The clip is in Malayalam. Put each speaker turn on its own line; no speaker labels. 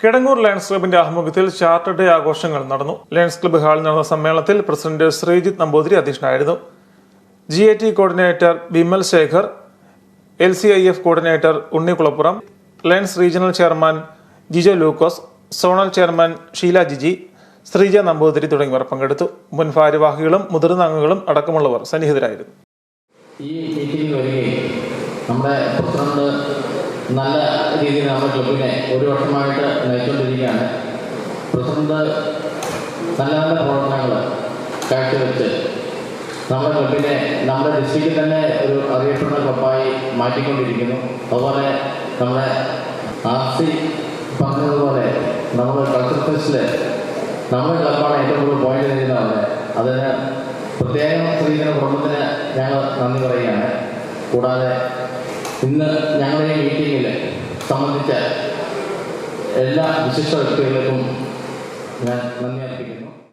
കിടങ്ങൂർ ലയൺസ് ക്ലബിന്റെ ആഭിമുഖ്യത്തിൽ ചാർട്ടർ ഡേ ആഘോഷങ്ങൾ നടന്നു. ലയൺസ് ക്ലബ് ഹാളിൽ നടന്ന സമ്മേളനത്തിൽ പ്രസിഡന്റ് ശ്രീജിത്ത് നമ്പൂതിരി അധ്യക്ഷനായിരുന്നു. G A T coordinator Vimal Sekhar L C I F coordinator Unnikulappuram Lions regional chairman Jijo Lukose zonal chairman Sheela Jiji Sreeja Namboothiri തുടങ്ങിയവർ പങ്കെടുത്തു. മുൻ ഭാരവാഹികളും മുതിർന്ന അംഗങ്ങളും അടക്കമുള്ളവർ സന്നിഹിതരായിരുന്നു.
ഈ നമ്മുടെ നല്ല രീതിയിൽ നമ്മുടെ ക്ലബിനെ ഒരു വർഷമായിട്ട് നയിച്ചുകൊണ്ടിരിക്കുകയാണ്. പ്രസിഡന്റ് നല്ല നല്ല പ്രവർത്തനങ്ങൾ കാഴ്ചവെച്ച് നമ്മുടെ ക്ലബിനെ നമ്മുടെ ഡിസ്ട്രിക്റ്റിൽ തന്നെ ഒരു അറിയപ്പെടുന്ന ക്ലബായി മാറ്റിക്കൊണ്ടിരിക്കുന്നു. അതുപോലെ നമ്മുടെ ആർ സി പറഞ്ഞതുപോലെ നമ്മുടെ കൾച്ചർ ഫെസ്റ്റിൽ നമ്മുടെ ക്ലബാണ് ഏറ്റവും കൂടുതൽ പോയിന്റ് നേടുന്നത് അതിന് പ്രത്യേകം സ്ത്രീജന കുടുംബത്തിന് ഞങ്ങൾ നന്ദി പറയുകയാണ്. കൂടാതെ ഇന്ന് ഞങ്ങളുടെ മീറ്റിങ്ങിൽ സംബന്ധിച്ച എല്ലാ വിശിഷ്ട വ്യക്തികൾക്കും ഞാൻ നന്ദി അർപ്പിക്കുന്നു.